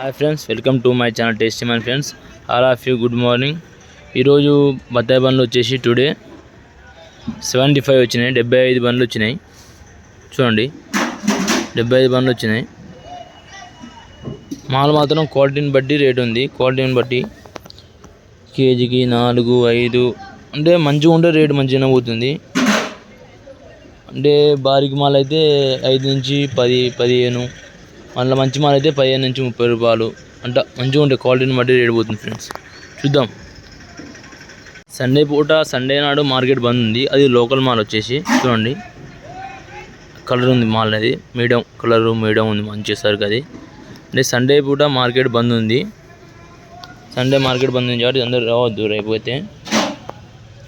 Hi friends welcome to my channel tasty my friends all of you good morning ఈరోజు బత్తాయి బండ్లు వచ్చేసి today seventy five వచ్చినాయి డెబ్బై ఐదు బండ్లు వచ్చినాయి. చూడండి డెబ్బై ఐదు బండ్లు వచ్చినాయి. మాల్ మాత్రం క్వాలిటీని బట్టి రేట్ ఉంది. క్వాలిటీని బట్టి కేజీకి నాలుగు ఐదు. అంటే మంచిగా ఉంటే రేటు మంచిగానే పోతుంది. అంటే బారికి మాల్ అయితే ఐదు నుంచి పది పదిహేను. మళ్ళీ మంచి మాల్ అయితే పదిహేను నుంచి ముప్పై రూపాయలు. అంట మంచిగా ఉంటే క్వాలిటీని బట్టి రేట్ పోతుంది ఫ్రెండ్స్. చూద్దాం. సండే పూట సండే నాడు మార్కెట్ బంద్ ఉంది. అది లోకల్ మాల్ వచ్చేసి. చూడండి. కలర్ ఉంది మాల్ అది మీడియం కలరు మీడియం ఉంది మంచి సరుకు అది. అంటే సండే పూట మార్కెట్ బంద్ ఉంది. సండే మార్కెట్ బంద్ ఉంది కాబట్టి అందరూ రావద్దు రేపు అయితే.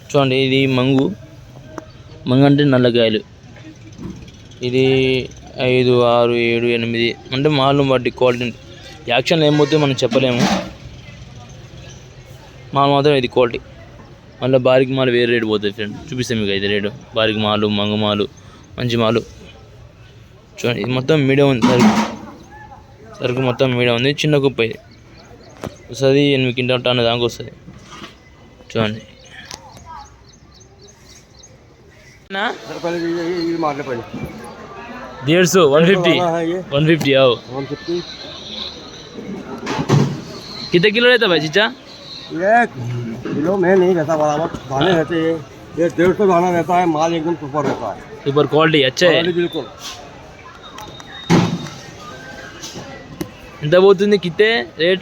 చూడండి ఇది మంగు. మంగు అంటే నల్లకాయలు ఇది ఐదు ఆరు ఏడు ఎనిమిది అంటే మాల్ను బట్టి క్వాలిటీ యాక్షన్ ఏమవుతే మనం చెప్పలేము. మాల్ మాత్రం ఇది క్వాలిటీ మళ్ళీ బారికి మాలు వేరే రేటు పోతుంది ఫ్రెండ్ చూపిస్తాం మీకు అయితే రేటు. బారికి మాలు మంగ మాలు మంచి మాలు. చూడండి ఇది మొత్తం మీడియం ఉంది. సరుకు. సరుకు మొత్తం మీడియం ఉంది. చిన్న కుప్ప ఇది. వస్తుంది ఎనిమిది కింటాల టన్ను దాకా వస్తుంది. చూడండి. डेढ़ सौ वन फिफ्टी वन फिफ्टी आओ। कितने किलो रहता भाई चीचा किलो में नहीं रहता बराबर दाने रहते हैं। ये डेढ़ सौ दाना रहता है माल एकदम सुपर रहता है। सुपर क्वालिटी अच्छा है। बिल्कुल। इंदा वो तुमने कितने रेट?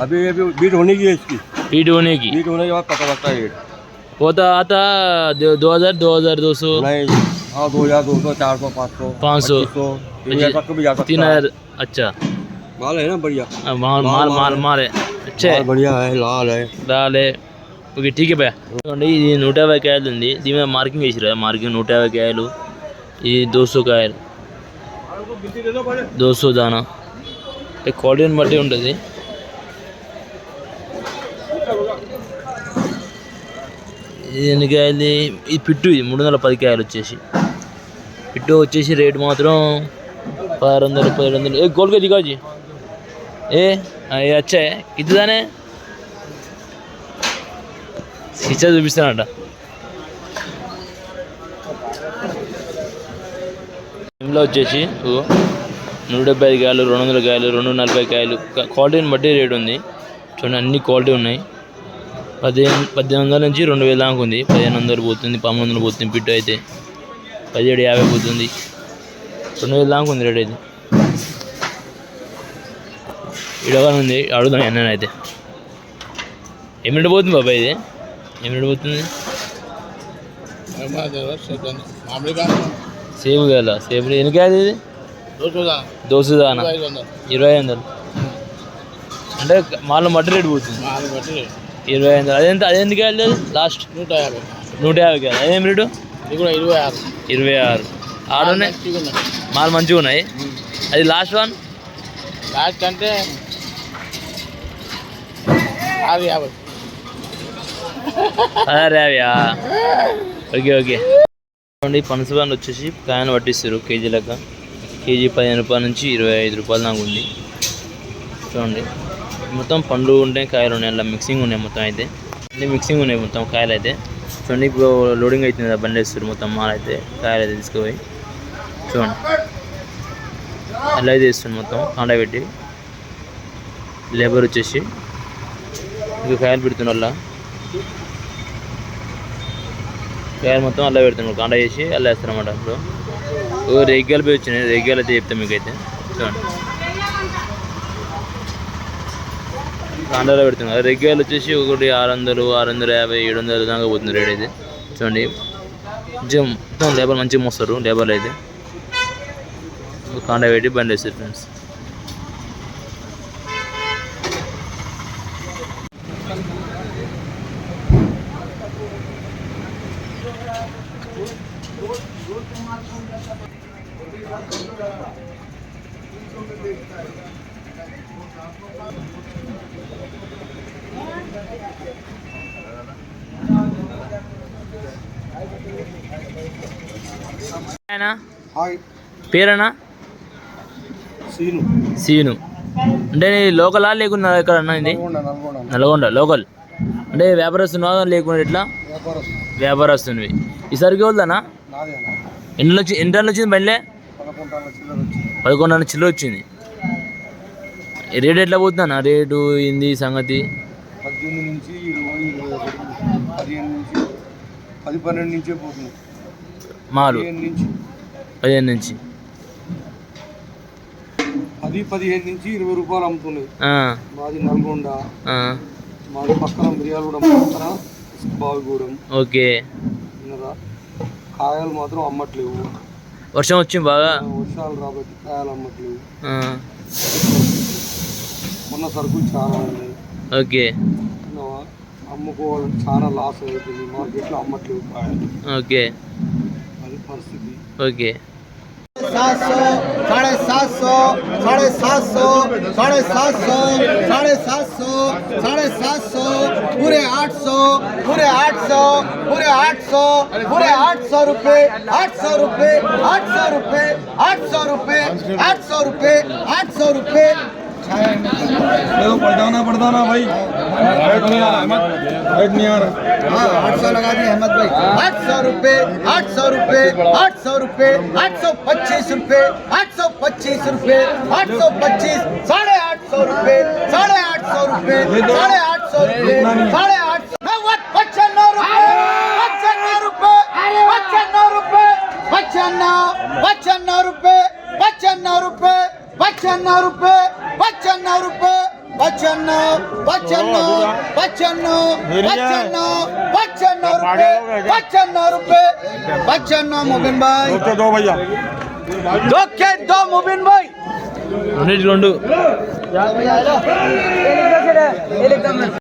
अभी अभी बीट होने की है इसकी। बीट होने की। बीट होने के बाद पता लगता है रेट। वो तो आता दो हज़ार दो हज़ार दो सौ। नहीं हाँ दो हज़ार दो सौ चार सौ पाँच सौ पाँच सौ। सौ तीन हज़ार तक भी जा सकता तीन है हजार अच्छा माल है ना बढ़िया हाँ, माल माल माल माल है अच्छा है माल बढ़िया है लाल है రాలే ఓకే ఠీక్ భయ చూడండి ఇది నూట యాభై కాయలు ఉంది దీని మీద మార్కింగ్ వేసిరా మార్కింగ్ నూట యాభై కాయలు ఇది దోసో కాయలు దోసో దానా అంటే క్వాలిటీని బట్టి ఉంటుంది ఇది ఎన్ని కాయలు ఇది పిట్టు ఇది మూడు వందల పది కాయలు వచ్చేసి ఇటు వచ్చేసి రేటు మాత్రం పదహారు వందలు పది వందలు. ఏ గోల్గా దిగాజీ. ఏ అవి వచ్చాయి ఇద్దానే. సీచా చూపిస్తానంట. ఇంట్లో వచ్చేసి నూట డెబ్బై ఐదు కాయలు రెండు వందల కాయలు రెండు నలభై కాయలు. క్వాలిటీని బట్టి రేట్ ఉంది. చూడండి అన్ని క్వాలిటీ ఉన్నాయి. పదిహేను పద్దెనిమిది వందల నుంచి రెండు వేల దాకా ఉంది. పదిహేను వందలు పోతుంది పన్నెండు వందలు పోతుంది పిట్టు అయితే. పదిహేడు యాభై పోతుంది రెండు వేల దాకా ఉంది రేట్ అయితే. ఇడగా ఉంది అడుగుదాం ఎన్న అయితే. ఎమిటి పోతుంది బాబాయ్ ఇది. ఎమిటి పోతుంది. సేపు కదా సేపు ఎన్ని కాదు ఇది దోశ దానా ఇరవై ఐదు వందలు. అంటే మాలో మట్టి రేటు పోతుంది. ఇరవై ఐదు వందలు. అదెంత అదెందుకు అది లాస్ట్ నూట యాభై. నూట యాభై కాదు అదేం రేటు? ఇది కూడా ఇరవై ఆరు. ఇరవై ఆరు. ఆడున్నాయి మాలు మంచిగా ఉన్నాయి? అది లాస్ట్ వన్? లాస్ట్ అంటే ఆరు యాభై. Okay okay. చూడండి పనస పండు వచ్చేసి కాయను పట్టిస్తారు కేజీ లెక్క. కేజీ పదిహేను రూపాయల నుంచి ఇరవై ఐదు రూపాయల దాకా ఉంది. చూడండి. మొత్తం పండ్లు ఉంటాయి కాయలు ఉన్నాయి అలా మిక్సింగ్ ఉన్నాయి మొత్తం అయితే. అన్ని మిక్సింగ్ ఉన్నాయి మొత్తం కాయలు అయితే. చూడండి ఇప్పుడు లోడింగ్ అవుతుంది కదా బండి వేస్తారు మొత్తం మాల్ అయితే కాయలు అయితే తీసుకుపోయి. చూడండి. అలా అయితే వేస్తుంది మొత్తం కాండ పెట్టి. లేబర్ వచ్చేసి. ఇంకా కాయలు పెడుతున్న వాళ్ళ కాయలు మొత్తం అలా పెడుతున్నాడు కాండ చేసి అలా వేస్తారన్నమాట ఇప్పుడు. ఓ రేగ్గాలు పోయి వచ్చినాయి రేగ్గాలు అయితే చెప్తాం మీకు అయితే చూడండి. కాండాలో పెడుతున్నారు. రెగ్యులర్ వచ్చేసి ఒకటి ఆరు వందలు ఆరు వందల యాభై ఏడు వందలు దాకా పోతుంది రేట్ అయితే. చూడండి. జిమ్ మొత్తం లేబర్ మంచిగా మోస్తారు లేబర్లు అయితే. కాండ పెట్టి బండి వేస్తారు ఫ్రెండ్స్. ఆయన హాయ్. పేరేనా? సీను. సీను. అంటే లోకలా లేకున్నా ఎక్కడ అన్న ఇది? నల్గొండ లోకల్. అంటే వ్యాపారస్తున్నావా లేకుండా ఎట్లా? వ్యాపారం వ్యాపారస్తునివి. ఈసారికి వెళ్దానా నాదేనా? ఎన్ని వచ్చి ఎన్ని టన్నులు వచ్చింది బండిలే? పదకొండు టన్నుల చిల్లర వచ్చింది. రేట్ ఎట్లా పోతుందన్న? రేటు ఏంది సంగతి? పద్దెనిమిది నుంచి ఇరవై ఇరవై ఒకటి పదిహేను నుంచి పది పన్నెండు నుంచే పోతుంది. మాలు? పదిహేను నుంచి. పదిహేను నుంచి. పది పదిహేను నుంచి ఇరవై రూపాయలు అమ్ముతున్నాయి మాది నల్గొండ. మాది పక్కన మిరియాలగూడెం పక్కన బావిగూడెం ఓకే. కాయలు మాత్రం అమ్మట్లేవు. వర్షం వచ్చింది బాగా? వర్షాలు రాబట్టి కాయలు అమ్మట్లేవు. ఆ, మొన్న సరుకులు చాలా ఉన్నాయి ఓకే విన్నావా అమ్ముకోవాలంటే చాలా లాస్ అవుతుంది మార్కెట్లో అమ్మట్లేవు కాయలు ఓకే అది పరిస్థితి ఓకే सात सौ साढ़े सात सौ साढ़े सात सौ साढ़े सात सौ साढ़े सात सौ साढ़े सात सौ पूरे आठ सौ पूरे आठ सौ पूरे आठ सौ पूरे आठ सौ रुपये आठ सौ रुपये आठ सौ रुपये आठ सौ रुपये आठ सौ रुपये आठ सौ रुपये पलटाना पड़ता ना भाई नहीं आ रहा हाँ आठ सौ लगा दिए अहमद भाई आठ सौ रुपये आठ सौ रुपए आठ सौ रुपये आठ सौ पच्चीस रुपये आठ सौ पच्चीस रुपये आठ सौ पच्चीस साढ़े आठ सौ रुपए साढ़े आठ सौ रुपए साढ़े आठ सौ रुपए साढ़े आठ सौ पचानवे रुपये पचानवे रुपये पचानवे रुपये पचानवे पचानवे रुपये पचानवे रुपये पचानवे रुपये पचानवे रुपये पचानवे पचानवे पचानवे पचानवे पचानवे रुपये पचानवे रुपये पचानवे मुबिन भाई दो भैया दो के दो मुबिन भाई రెండింటి రెండు